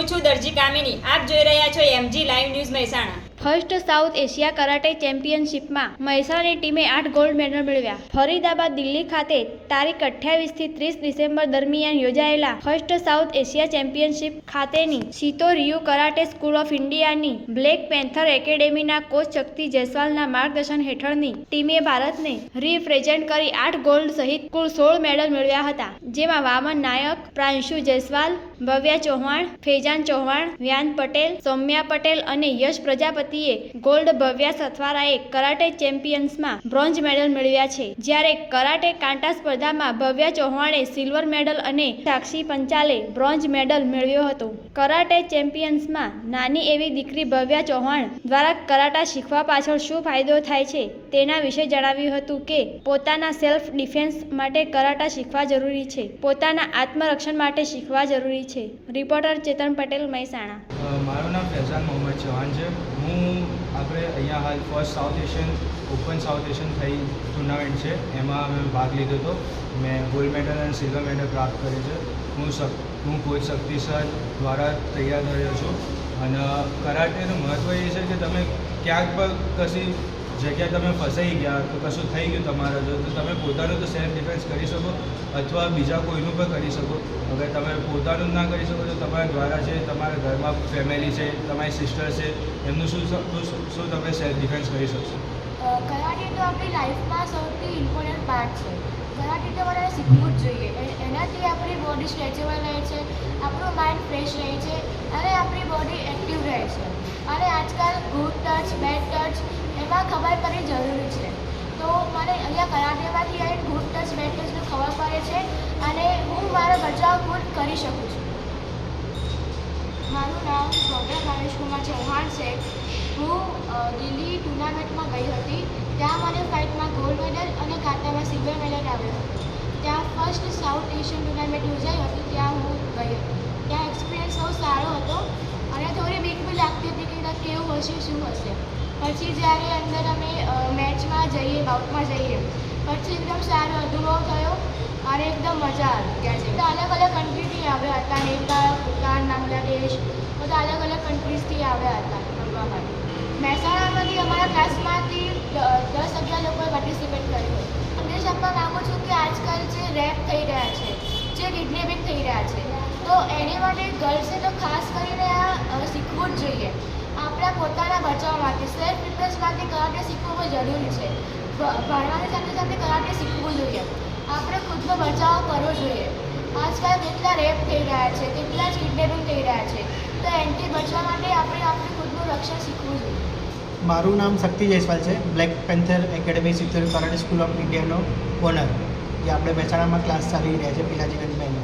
હું છું દરજી કામિની, આપ જોઈ રહ્યા છો MG live news Mehsana. First South Asia karate ચેમ્પિયનશિપમાં મહેસાણાની ટીમે આઠ ગોલ્ડ મેડલ મેળવ્યા. ફરીદાબાદ દિલ્હી ખાતે તારીખ અઠ્યાવીસથી ત્રીસ ડિસેમ્બર દરમિયાન યોજાયેલા ફર્સ્ટ સાઉથ એશિયા ચેમ્પિયનશિપ ખાતેની Shito Ryu karate school of ઇન્ડિયાની બ્લેક પેન્થર એકેડેમીના કોચ શક્તિ જયસ્વાલના માર્ગદર્શન હેઠળની ટીમે ભારતને રિપ્રેઝેન્ટ કરી આઠ ગોલ્ડ સહિત કુલ સોળ મેડલ મેળવ્યા હતા. જેમાં વામન નાયક પ્રાંશુ જયસ્વાલ ભવ્યા ચૌહાણ, ફેજાન ચૌહાણ, વ્યાન પટેલ, સૌમ્યા પટેલ અને યશ પ્રજાપતિએ ગોલ્ડ ભવ્યા સથવારાએ કરાટે ચેમ્પિયન્સમાં બ્રોન્ઝ મેડલ મેળવ્યા છે. જ્યારે કરાટે કાંટા સ્પર્ધામાં ભવ્યા ચૌહાણે સિલ્વર મેડલ અને સાક્ષી પંચાલે બ્રોન્ઝ મેડલ મેળવ્યો હતો. કરાટે ચેમ્પિયન્સમાં નાની એવી દીકરી ભવ્યા ચૌહાણ દ્વારા કરાટા શીખવા પાછળ શું ફાયદો થાય છે તેના વિશે જણાવ્યું હતું કે, પોતાના સેલ્ફ ડિફેન્સ માટે કરાટા શીખવા જરૂરી છે. પોતાના આત્મરક્ષણ માટે શીખવા જરૂરી છે રિપોર્ટર ચેતન પટેલ, મહેસાણા. મારું નામ ફૈઝાન મોહમ્મદ ચૌહાણ છે. હું આપણે અહીંયા હાલ first South Asian open South Asian થઈ ટુર્નામેન્ટ છે. એમાં અમે ભાગ લીધો હતો. મેં ગોલ્ડ મેડલ અને સિલ્વર મેડલ પ્રાપ્ત કર્યું છે. હું શક, હું કોચ શક્તિ સર દ્વારા તૈયાર થયો છું. અને કરાટેનું મહત્ત્વ એ છે કે તમે ક્યાંક પણ કશી જગ્યાએ તમે ફસાઈ ગયા, તો કશું થઈ ગયું તમારા જો તો તમે પોતાનું તો સેલ્ફ ડિફેન્સ કરી શકો, અથવા બીજા કોઈનું પણ કરી શકો. અગર તમે પોતાનું ના કરી શકો, તો તમારા દ્વારા છે, તમારા ઘરમાં ફેમિલી છે, તમારી સિસ્ટર છે, એમનું શું શું શું તમે સેલ્ફ ડિફેન્સ કરી શકશો? કરાટે તો આપણી લાઈફમાં સૌથી ઇમ્પોર્ટન્ટ પાર્ટ છે. કરાટે તો બધાને શીખવું જ જોઈએ. એનાથી આપણી બોડી સ્ટ્રેચેબલ રહે છે, આપણું માઇન્ડ ફ્રેશ રહે છે, અને આપણી બોડી એક્ટિવ રહે છે. અને આજકાલ એમાં ખબર પડવી જરૂરી છે. તો મને અહીંયા કરાટેમાંથી આવીને ગુડ ટચ બેડ ટચનું ખબર પડે છે અને હું મારો બચાવ ખુદ કરી શકું છું. મારું નામ ભવ્ય ગણેશકુમાર ચૌહાણ છે. હું દિલ્હી ટુર્નામેન્ટમાં ગઈ હતી. ત્યાં મને ફાઇટમાં ગોલ્ડ મેડલ અને કાંટામાં સિલ્વર મેડલ આવ્યો હતો. ત્યાં ફર્સ્ટ સાઉથ એશિયન ટુર્નામેન્ટ યોજાઈ હતી, ત્યાં હું ગઈ ત્યાં એક્સપિરિયન્સ બહુ સારો હતો અને થોડી બીક બી લાગતી હતી કે કેવું હશે, શું હશે. પછી જ્યારે અંદર અમે મેચમાં જઈએ, બાઉટમાં જઈએ, પછી એકદમ સારો અનુભવ થયો અને એકદમ મજા આવી. ત્યાં અલગ અલગ કન્ટ્રીથી આવ્યા હતા, નેપાળ ભૂટાન બાંગ્લાદેશ બધા અલગ અલગ કન્ટ્રીઝથી આવ્યા હતા રમવા માટે. મહેસાણામાંથી અમારા ક્લાસમાંથી દસ અગિયાર લોકોએ પાર્ટિસિપેટ કર્યું સંદેશ આપવા માગું છું કે આજકાલ જે રેપ થઈ રહ્યા છે, જે કિડનેપિંગ થઈ રહ્યા છે, તો એની માટે ગર્લ્સે તો ખાસ કરીને આ શીખવું જ જોઈએ. આપણા પોતાના બચાવ માટે સેલ્ફ ડિફેન્સ માટે કરાટે શીખવું બહુ જરૂરી છે. ભણવાની સાથે સાથે કરાટે શીખવું જોઈએ. આપણે ખુદનો બચાવ કરવો જોઈએ. આજકાલ કેટલા રેપ થઈ રહ્યા છે, કેટલા જ કિડનેપિંગ થઈ રહ્યા છે. તો એનથી બચવા માટે આપણે આપણે ખુદનું રક્ષણ શીખવું જોઈએ. મારું નામ શક્તિ જયસ્વાલ છે. બ્લેક પેન્થર એકેડમી સિત્તેર કરાટે સ્કૂલ ઓફ ઇન્ડિયાનો ઓનર જે આપણે મહેસાણામાં ક્લાસ ચાલી રહ્યા છે, પિલાજીગંજમાં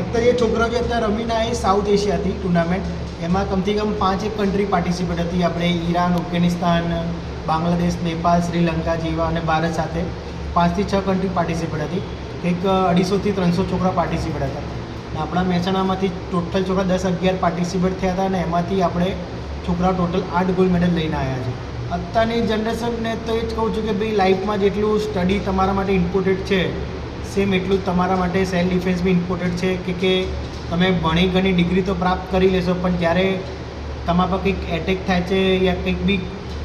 અત્યારે એ છોકરાઓ જે અત્યારે રમીને એ સાઉથ એશિયાથી ટુર્નામેન્ટ એમાં કમથી કમ પાંચ એક કન્ટ્રી પાર્ટિસિપેટ હતી. આપણે ઈરાન અફઘાનિસ્તાન બાંગ્લાદેશ, નેપાળ, શ્રીલંકા જેવા અને ભારત સાથે પાંચથી છ કન્ટ્રી પાર્ટિસિપેટ હતી. એક અઢીસોથી ત્રણસો છોકરા પાર્ટિસિપેટ હતા. આપણા મહેસાણામાંથી ટોટલ છોકરા દસ અગિયાર પાર્ટિસિપેટ થયા હતા અને એમાંથી આપણે છોકરાઓ ટોટલ આઠ ગોલ્ડ મેડલ લઈને આવ્યા છે. અત્યારની જનરેશનને તો એ જ કહું છું કે ભાઈ લાઈફમાં જેટલું સ્ટડી તમારા માટે ઇમ્પોર્ટન્ટ છે સેમ એટલું જ તમારા માટે સેલ્ફ ડિફેન્સ બી ઇમ્પોર્ટન્ટ છે કે કે તમે ભણી ઘણી ડિગ્રી તો પ્રાપ્ત કરી લેશો, પણ જ્યારે તમારા પર કંઈક એટેક થાય છે યા કંઈક બી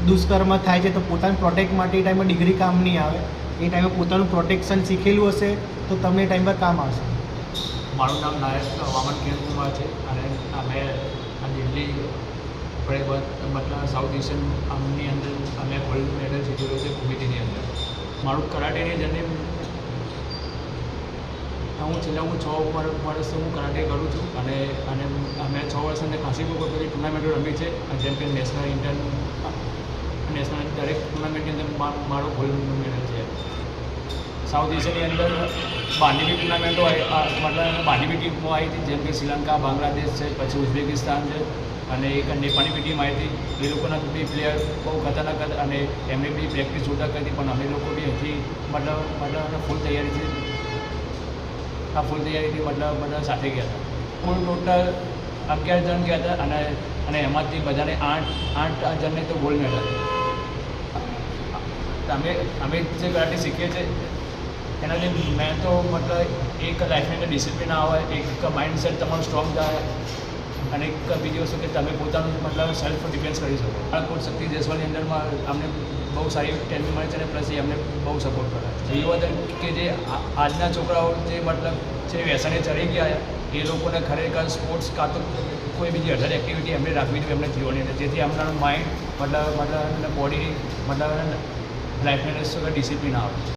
દુષ્કર્મ થાય છે, તો પોતાનું પ્રોટેક્ટ માટે એ ટાઈમે ડિગ્રી કામ નહીં આવે. એ ટાઈમે પોતાનું પ્રોટેક્શન શીખેલું હશે, તો તમને એ ટાઈમ પર કામ આવશે. મારું નામ નાયક વામન કિરણકુમાર છે, અને અમે દિલ્હી, આપણે મતલબ સાઉથ એશિયન આમની અંદર અમે ગોલ્ડ મેડલ જીતેલો છે, ભૂમિતિની અંદર. મારું કરાટેની જર્ની હું છેલ્લા હું છ વર્ષ વર્ષથી હું કરાટે કરું છું અને અને અમે છ વર્ષ અંદર ખાસી બહુ બધી ટુર્નામેન્ટો રમી છે જેમ કે નેશનલ ઇન્ટર નેશનલ દરેક ટુર્નામેન્ટની અંદર મારો ગોલ્ડ મેડલ છે. સાઉથ એશિયાની અંદર બહારની બી ટુર્નામેન્ટો મતલબ બહારની બી ટીમો આવી હતી, જેમ કે શ્રીલંકા, બાંગ્લાદેશ છે, પછી ઉઝબેકિસ્તાન છે, અને એક નેપાળની બી ટીમ આવી હતી. એ લોકોના બી પ્લેયર બહુ ખતરનાક હતા અને એમની બી પ્રેક્ટિસ જોરદાર કરી હતી, પણ અમે લોકો બી અહીંથી મતલબ મતલબ ફૂલ તૈયારીથી આ ફૂલ તૈયારીથી મતલબ બધા સાથે ગયા હતા. કુલ ટોટલ અગિયાર જણ ગયા હતા અને અને એમાંથી બધાને આઠ આઠ જણને તો ગોલ્ડ મેડલ અમે અમે જે કરાટી શીખીએ છીએ એનાથી મેં તો મતલબ એક લાઈફની અંદર ડિસિપ્લિન આવે, એક માઇન્ડસેટ તમારું સ્ટ્રોંગ થાય અને એક બીજી વસ્તુ કે તમે પોતાનું મતલબ સેલ્ફ ડિફેન્સ કરી શકો. આ કોર્ટ શક્તિ દેશવાની અંદરમાં અમને બહુ સારી ટ્રેનિંગ મળે છે અને પ્લસ એ અમને બહુ સપોર્ટ કરે છે. વાત કે જે આજના છોકરાઓ જે મતલબ જે વ્યસને ચડી ગયા, એ લોકોને ખરેખર સ્પોર્ટ્સ કાં તો કોઈ બીજી અધર એક્ટિવિટી એમને રાખવી જોઈએ એમને જીવવાની અંદર. જેથી એમના માઇન્ડ મતલબ મતલબ બોડી મતલબ લાઈફને ડિસિપ્લિન આવે.